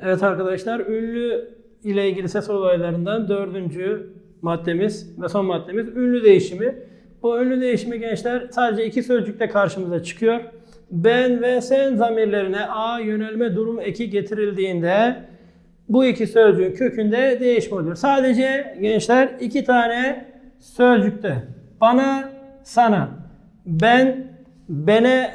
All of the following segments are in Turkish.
Evet arkadaşlar ünlü ile ilgili ses olaylarından dördüncü maddemiz ve son maddemiz ünlü değişimi. Bu ünlü değişimi gençler sadece iki sözcükte karşımıza çıkıyor. Ben ve sen zamirlerine a yönelme durum eki getirildiğinde bu iki sözcüğün kökünde değişme oluyor. Sadece gençler iki tane sözcükte. Bana, sana. Ben, bene,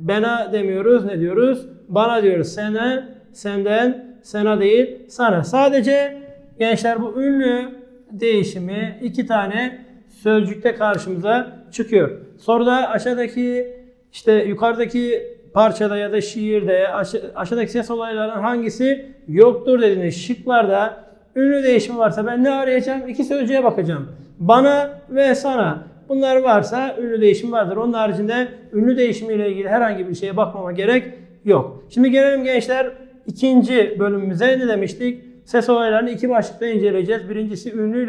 bana demiyoruz. Ne diyoruz? Bana diyoruz. Sana, senden, sana değil, sana. Sadece gençler bu ünlü değişimi iki tane sözcükte karşımıza çıkıyor. Soruda aşağıdaki işte yukarıdaki parçada ya da şiirde aşa- aşağıdaki ses olaylarının hangisi yoktur dediğiniz şıklarda ünlü değişimi varsa ben ne arayacağım? İki sözcüğe bakacağım. Bana ve sana. Bunlar varsa ünlü değişim vardır. Onun haricinde ünlü değişimiyle ilgili herhangi bir şeye bakmama gerek yok. Şimdi gelelim gençler ikinci bölümümüze ne demiştik? Ses olaylarını iki başlıkta inceleyeceğiz. Birincisi ünlü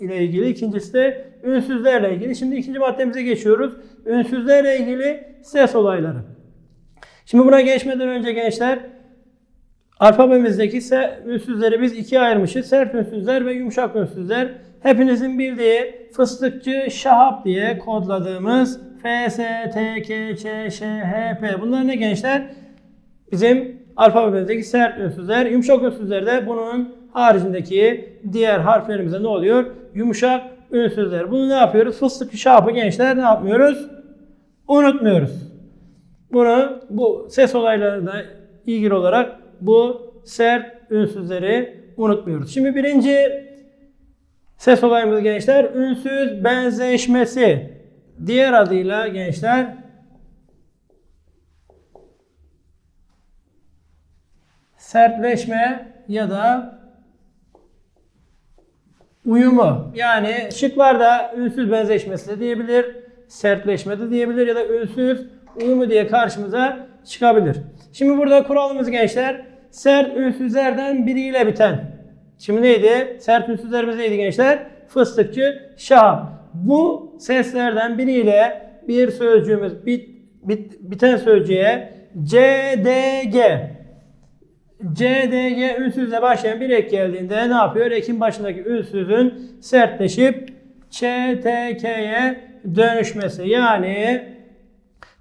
ile, ilgili, ikincisi de ünsüzlerle ilgili. Şimdi ikinci maddemize geçiyoruz. Ünsüzlerle ilgili ses olayları. Şimdi buna geçmeden önce gençler alfabemizdeki ünsüzleri biz ikiye ayırmışız. Sert ünsüzler ve yumuşak ünsüzler. Hepinizin bildiği fıstıkçı şahap diye kodladığımız F, S, T, K, Ç, Ş, H, P. Bunlar ne gençler? Bizim alfabemizdeki sert ünsüzler. Yumuşak ünsüzler de bunun haricindeki diğer harflerimize ne oluyor? Yumuşak ünsüzler. Bunu ne yapıyoruz? Fıstıkçı şahapı gençler ne yapmıyoruz? Unutmuyoruz. Bunu bu ses olaylarına ilgili olarak bu sert ünsüzleri unutmuyoruz. Şimdi birinci ses olayımız gençler ünsüz benzeşmesi. Diğer adıyla gençler sertleşme ya da uyumu. Yani şıklarda ünsüz benzeşmesi de diyebilir, sertleşme de diyebilir ya da ünsüz uyumu diye karşımıza çıkabilir. Şimdi burada kuralımız gençler sert ünsüzlerden biriyle biten. Şimdi neydi? Sert ünsüzlerimiz neydi gençler? Fıstıkçı, şahap. Bu seslerden biriyle bir sözcüğümüz bit, bit, biten sözcüğe C, D, G. C, D, G ünsüzle başlayan bir ek geldiğinde ne yapıyor? Ekin başındaki ünsüzün sertleşip Ç, T, K'ye dönüşmesi. Yani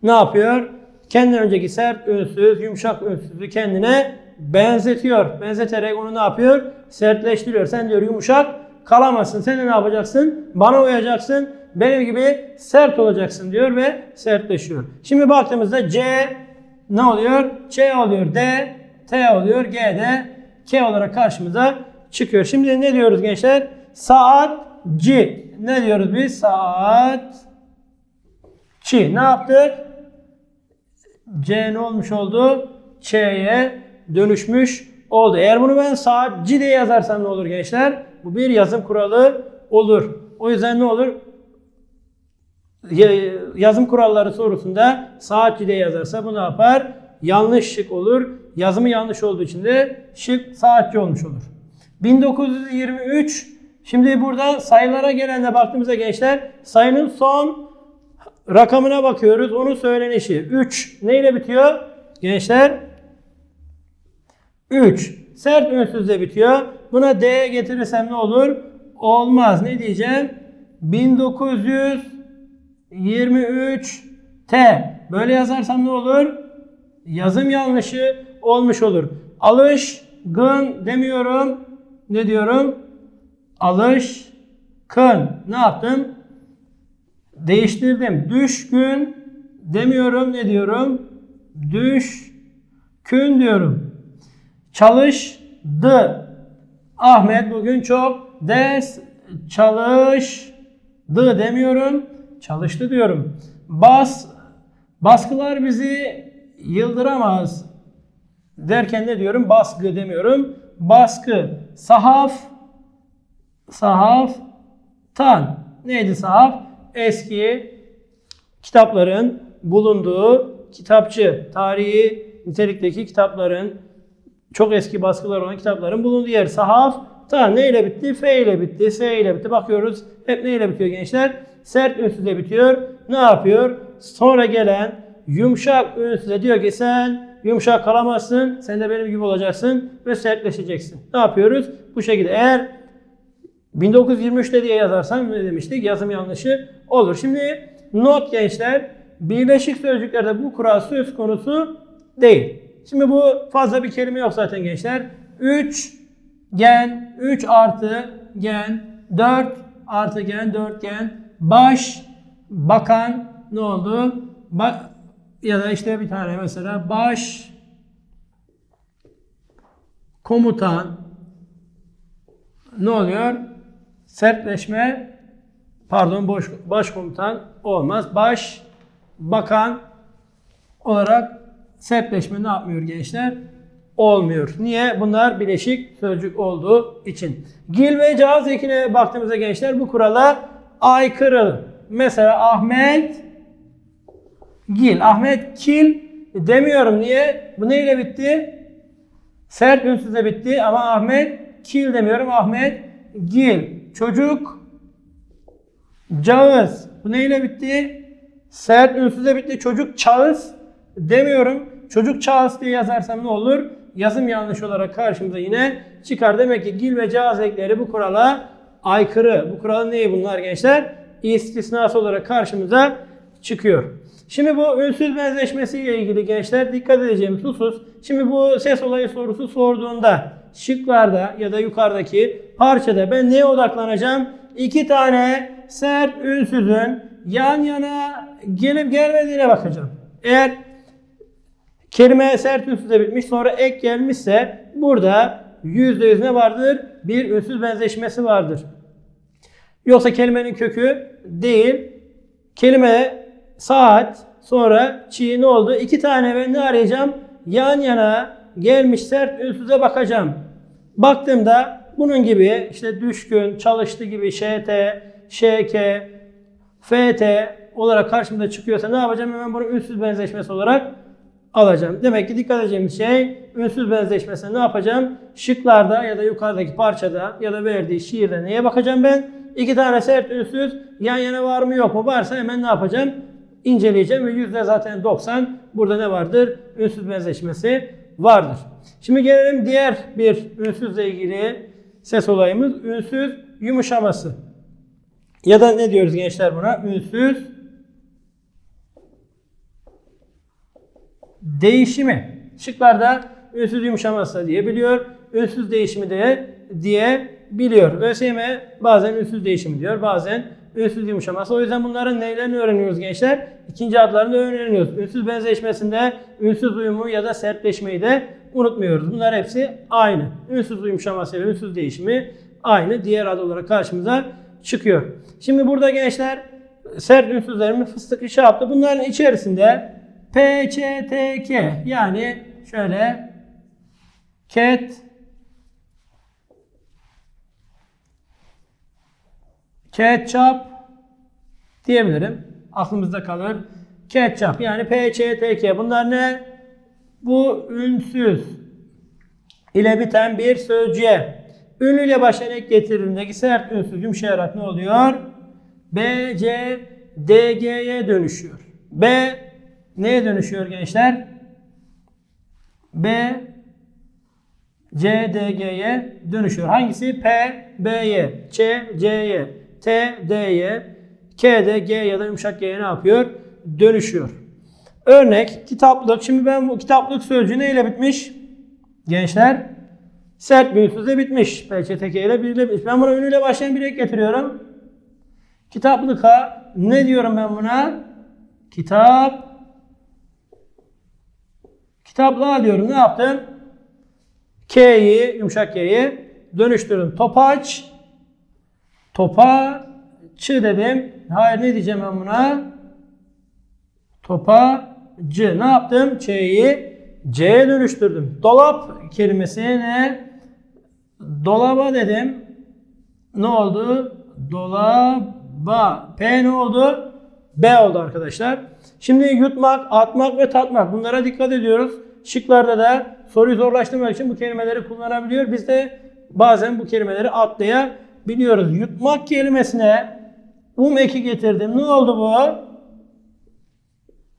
ne yapıyor? Kendinden önceki sert ünsüz, yumuşak ünsüzü kendine benzetiyor. Benzeterek onu ne yapıyor? Sertleştiriyor. Sen diyor yumuşak kalamazsın. Sen de ne yapacaksın? Bana uyacaksın. Benim gibi sert olacaksın diyor ve sertleşiyor. Şimdi baktığımızda C ne oluyor? Ç oluyor. D, T oluyor. G de K olarak karşımıza çıkıyor. Şimdi ne diyoruz gençler? Saat C. Ne diyoruz biz? Saat Çi. Ne yaptık? C ne olmuş oldu? Ç'ye dönüşmüş oldu. Eğer bunu ben saatçi diye yazarsam ne olur gençler? Bu bir yazım kuralı olur. O yüzden ne olur? Ya- Yazım kuralları sorusunda saatçi diye yazarsa bu ne yapar? Yanlış şık olur. Yazımı yanlış olduğu için de şık saatçi olmuş olur. 1923 Şimdi burada sayılara gelende baktığımızda gençler sayının son rakamına bakıyoruz. Onun söylenişi. 3 neyle bitiyor? Gençler 3. Sert ünsüzle bitiyor. Buna D getirirsem ne olur? Olmaz. Ne diyeceğim? 1923 T. Böyle yazarsam ne olur? Yazım yanlışı olmuş olur. Alış, gın demiyorum. Ne diyorum? Alış, kın. Ne yaptım? Değiştirdim. Düşkün demiyorum. Ne diyorum? Düşkün diyorum. Çalışdı. Ahmet bugün çok ders çalışdı demiyorum. Çalıştı diyorum. Bas baskılar bizi yıldıramaz derken ne diyorum? Baskı demiyorum. Baskı. Sahaf sahaf tan. Neydi sahaf? Eski kitapların bulunduğu kitapçı. Tarihi nitelikteki kitapların çok eski baskılar olan kitapların bulunduğu yer. Sahaf tan. Ne ile bitti? F ile bitti. S ile bitti. Bakıyoruz. Hep ne ile bitiyor gençler? Sert ünsüzle bitiyor. Ne yapıyor? Sonra gelen yumuşak ünsüzle diyor ki sen yumuşak kalamazsın. Sen de benim gibi olacaksın ve sertleşeceksin. Ne yapıyoruz? Bu şekilde. Eğer 1923'te diye yazarsam ne demiştik? Yazım yanlışı olur. Şimdi not gençler. Birleşik sözcüklerde bu kural söz konusu değil. Şimdi bu fazla bir kelime yok zaten gençler. 3 gen, 3 artı gen, 4 artı gen, 4 gen, baş, bakan ne oldu? Ba ya da işte bir tane mesela baş, komutan ne oluyor? Sertleşme pardon boş başkomutan olmaz. Baş bakan olarak sertleşme ne yapmıyor gençler? Olmuyor. Niye? Bunlar bileşik sözcük olduğu için. Gil ve caz ekine baktığımızda gençler bu kurala aykırı. Mesela Ahmet Gil. Ahmet Kil demiyorum. Niye? Bu neyle bitti? Sert ünsüzle bitti ama Ahmet Kil demiyorum. Ahmet Gil. Çocuk Cağız. Bu neyle bitti? Sert ünsüzle bitti. Çocuk Çağız demiyorum. Çocuk Çağız diye yazarsam ne olur? Yazım yanlış olarak karşımıza yine çıkar. Demek ki gil ve cağız ekleri bu kurala aykırı. Bu kuralın neyi bunlar gençler? İstisnası olarak karşımıza çıkıyor. Şimdi bu ünsüz benzeşmesiyle ilgili gençler dikkat edeceğimiz husus. Şimdi bu ses olayı sorusu sorduğunda şıklarda ya da yukarıdaki parçada ben neye odaklanacağım? İki tane sert ünsüzün yan yana gelip gelmediğine bakacağım. Eğer kelime sert ünsüzle bitmiş sonra ek gelmişse burada %100 ne vardır? Bir ünsüz benzeşmesi vardır. Yoksa kelimenin kökü değil. Kelime saat sonra çiğ ne oldu? İki tane ben ne arayacağım? Yan yana gelmiş sert ünsüze bakacağım. Baktığımda bunun gibi işte düşkün, çalıştı gibi ŞT, ŞK, FT olarak karşımda çıkıyorsa ne yapacağım? Hemen bunu ünsüz benzeşmesi olarak alacağım. Demek ki dikkat edeceğimiz şey ünsüz benzeşmesine ne yapacağım? Şıklarda ya da yukarıdaki parçada ya da verdiği şiirde neye bakacağım ben? İki tane sert ünsüz yan yana var mı yok mu? Varsa hemen ne yapacağım? İnceleyeceğim ve yüzde zaten 90 burada ne vardır? Ünsüz benzeşmesi vardır. Şimdi gelelim diğer bir ünsüzle ilgili ses olayımız ünsüz yumuşaması. Ya da ne diyoruz gençler buna? Ünsüz değişimi. Şıklarda ünsüz yumuşaması da diyebiliyor. Ünsüz değişimi de diyebiliyor. ÖSYM bazen ünsüz değişimi diyor. Bazen ünsüz yumuşaması. O yüzden bunların neylerini öğreniyoruz gençler? İkinci adlarını öğreniyoruz. Ünsüz benzeşmesinde ünsüz uyumu ya da sertleşmeyi de unutmuyoruz. Bunlar hepsi aynı. Ünsüz yumuşaması ile ünsüz değişimi aynı. Diğer ad olarak karşımıza çıkıyor. Şimdi burada gençler sert ünsüzlerimi fıstık işi yaptı. Bunların içerisinde P, Ç, T, K yani şöyle ket ketçap diyebilirim. Aklımızda kalır. Ketçap yani P, Ç, T, K. Bunlar ne? Bu ünsüz ile biten bir sözcüğe ünlüyle başlayan ek getirildiğindeki sert ünsüz yumuşayarak ne oluyor? B, C, D, G'ye dönüşüyor. B neye dönüşüyor gençler? B, C, D, G'ye dönüşüyor. Hangisi? P, B'ye, Ç, C'ye, T, D'ye, K, D, G ya da yumuşak G'ye ne yapıyor? Dönüşüyor. Örnek kitaplık. Şimdi ben bu kitaplık sözcüğü neyle bitmiş? Gençler sert bir ünsüzle bitmiş. PÇTK ile bitmiş. Ben buna ünlüyle başlayan bir ek getiriyorum. Kitaplıka ne diyorum ben buna? Kitap kitaplığa diyorum. Ne yaptım? K'yi, yumuşak K'yi dönüştürdüm. Topaç topa çı dedim. Hayır ne diyeceğim ben buna? Topacı. Ne yaptım? Ç'yi C'ye dönüştürdüm. Dolap kelimesine dolaba dedim. Ne oldu? Dolaba. P ne oldu? B oldu arkadaşlar. Şimdi yutmak, atmak ve tatmak. Bunlara dikkat ediyoruz. Şıklarda da soruyu zorlaştırmak için bu kelimeleri kullanabiliyor. Biz de bazen bu kelimeleri atlayabiliyoruz. Yutmak kelimesine um eki getirdim. Ne oldu bu?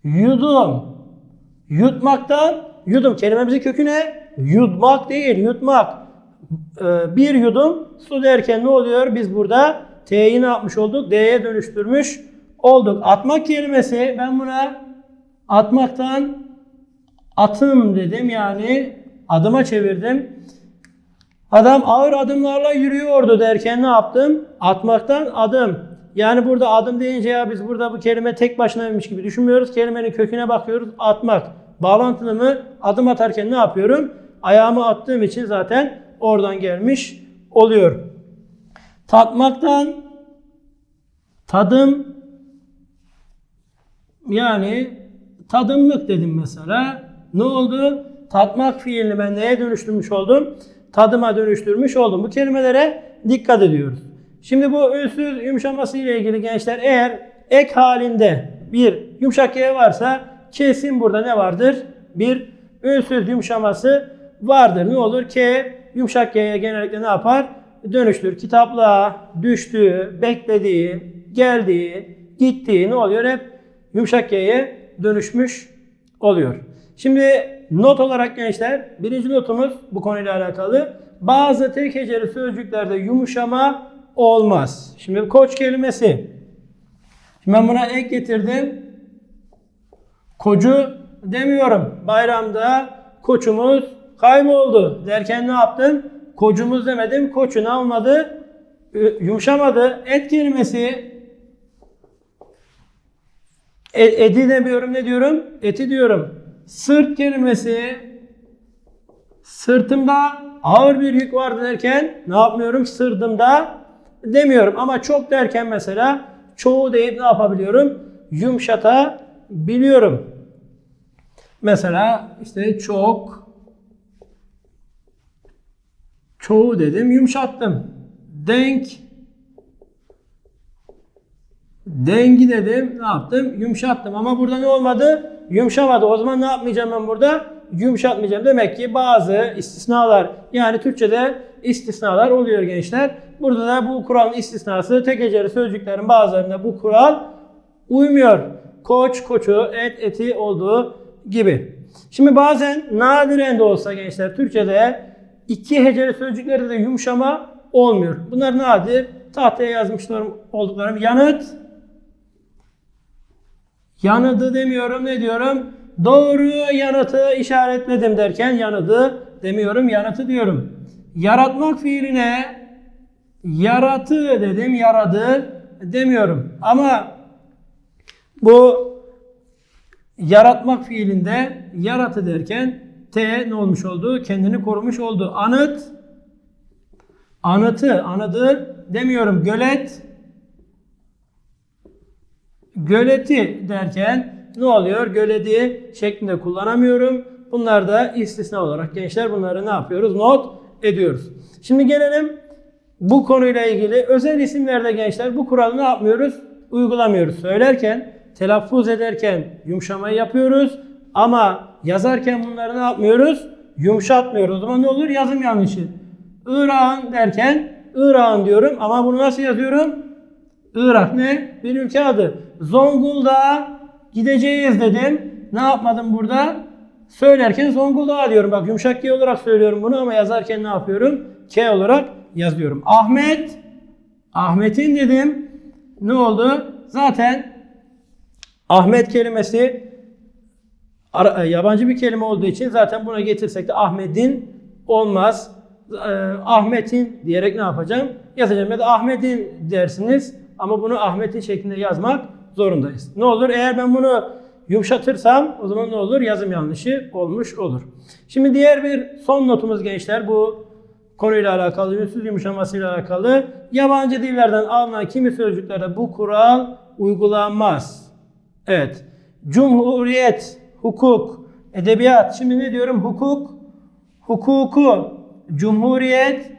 Yudum. Yutmaktan Yudum. Kelimemizin kökü ne? Yutmak değil, yutmak. Ee, bir yudum su derken ne oluyor? Biz burada T'yi ne yapmış olduk? D'ye dönüştürmüş olduk. Atmak kelimesi ben buna atmaktan atım dedim yani adıma çevirdim. Adam ağır adımlarla yürüyordu derken ne yaptım? Atmaktan adım. Yani burada adım deyince ya biz burada bu kelime tek başınaymış gibi düşünmüyoruz. Kelimenin köküne bakıyoruz. Atmak. Bağlantılı mı? Adım atarken ne yapıyorum? Ayağımı attığım için zaten oradan gelmiş oluyor. Tatmaktan tadım yani tadımlık dedim mesela. Ne oldu? Tatmak fiilini ben neye dönüştürmüş oldum? Tadıma dönüştürmüş oldum. Bu kelimelere dikkat ediyoruz. Şimdi bu ünsüz yumuşaması ile ilgili gençler eğer ek halinde bir yumuşak G varsa kesin burada ne vardır? Bir ünsüz yumuşaması vardır. Ne olur? K yumuşak G'ye genellikle ne yapar? Dönüştür. Kitaplığa düştüğü, beklediği, geldiği, gittiği ne oluyor? Hep yumuşak G'ye dönüşmüş oluyor. Şimdi not olarak gençler birinci notumuz bu konuyla alakalı. Bazı tek heceli sözcüklerde yumuşama olmaz. Şimdi koç kelimesi. Şimdi ben buna ek getirdim. Kocu demiyorum. Bayramda koçumuz kayboldu derken ne yaptım? Kocumuz demedim. Koçu ne olmadı? Ü- Yumuşamadı. Et kelimesi e, edi demiyorum ne diyorum? Eti diyorum. Sırt kelimesi sırtımda ağır bir yük vardı derken ne yapmıyorum? Sırtımda demiyorum. Ama çok derken mesela çoğu deyip ne yapabiliyorum? Yumuşatabiliyorum. Mesela işte çok çoğu dedim yumuşattım. Denk Dengi dedim. Ne yaptım? Yumuşattım. Ama burada ne olmadı? Yumuşamadı. O zaman ne yapmayacağım ben burada? Yumuşatmayacağım. Demek ki bazı istisnalar yani Türkçe'de istisnalar oluyor gençler. Burada da bu kuralın istisnası tek heceli sözcüklerin bazılarında bu kural uymuyor. Koç, koçu, et, eti olduğu gibi. Şimdi bazen nadiren de olsa gençler Türkçe'de iki heceli sözcüklerde de yumuşama olmuyor. Bunlar nadir. Tahtaya yazmışlar olduklarım. Yanıt, Yanıdı demiyorum ne diyorum? Doğru yanıtı işaretledim derken yanıdı demiyorum yanıtı diyorum. Yaratmak fiiline yaratı dedim yaradı demiyorum. Ama bu yaratmak fiilinde yaratı derken T ne olmuş oldu? Kendini korumuş oldu. Anıt anıtı anıdı demiyorum. Gölet Göleti derken ne oluyor? Göleti şeklinde kullanamıyorum. Bunlar da istisna olarak gençler bunları ne yapıyoruz? Not ediyoruz. Şimdi gelelim bu konuyla ilgili özel isimlerde gençler bu kuralı ne yapmıyoruz? Uygulamıyoruz. Söylerken, telaffuz ederken yumuşamayı yapıyoruz. Ama yazarken bunları ne yapmıyoruz? Yumuşatmıyoruz. O zaman ne olur? Yazım yanlışı. İran derken İran diyorum ama bunu nasıl yazıyorum? Irak ne? Bir ülke adı. Zonguldak'a gideceğiz dedim. Ne yapmadım burada? Söylerken Zonguldak'a diyorum. Bak yumuşak G olarak söylüyorum bunu ama yazarken ne yapıyorum? K olarak yazıyorum. Ahmet. Ahmet'in dedim. Ne oldu? Zaten Ahmet kelimesi ara- yabancı bir kelime olduğu için zaten buna getirsek de Ahmet'in olmaz. Ee, Ahmet'in diyerek ne yapacağım? Yazacağım ya da Ahmet'in dersiniz ama bunu Ahmet'in şeklinde yazmak zorundayız. Ne olur? Eğer ben bunu yumuşatırsam o zaman ne olur? Yazım yanlışı olmuş olur. Şimdi diğer bir son notumuz gençler bu konuyla alakalı, ünsüz yumuşamasıyla alakalı. Yabancı dillerden alınan kimi sözcüklerde bu kural uygulanmaz. Evet. Cumhuriyet, hukuk, edebiyat. Şimdi ne diyorum? Hukuk, hukuku, cumhuriyet,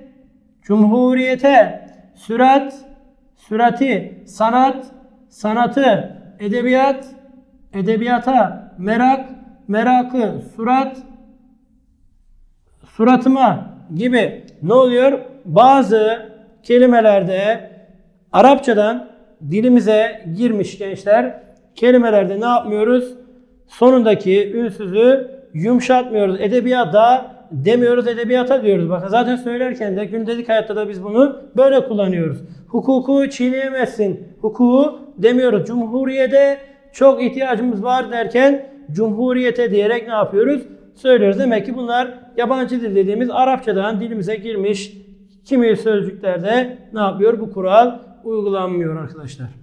cumhuriyete, sürat, sürati, sanat, sanatı, edebiyat, edebiyata, merak, merakı, surat, suratıma gibi ne oluyor? Bazı kelimelerde Arapçadan dilimize girmiş gençler kelimelerde ne yapmıyoruz? Sonundaki ünsüzü yumuşatmıyoruz. Edebiyata demiyoruz, edebiyata diyoruz. Bakın zaten söylerken de gündelik hayatta da biz bunu böyle kullanıyoruz. Hukuku çiğneyemezsin. Hukuku demiyoruz. Cumhuriyete çok ihtiyacımız var derken cumhuriyete diyerek ne yapıyoruz? Söylüyoruz. Demek ki bunlar yabancı dil dediğimiz Arapçadan dilimize girmiş kimi sözcüklerde ne yapıyor? Bu kural uygulanmıyor arkadaşlar.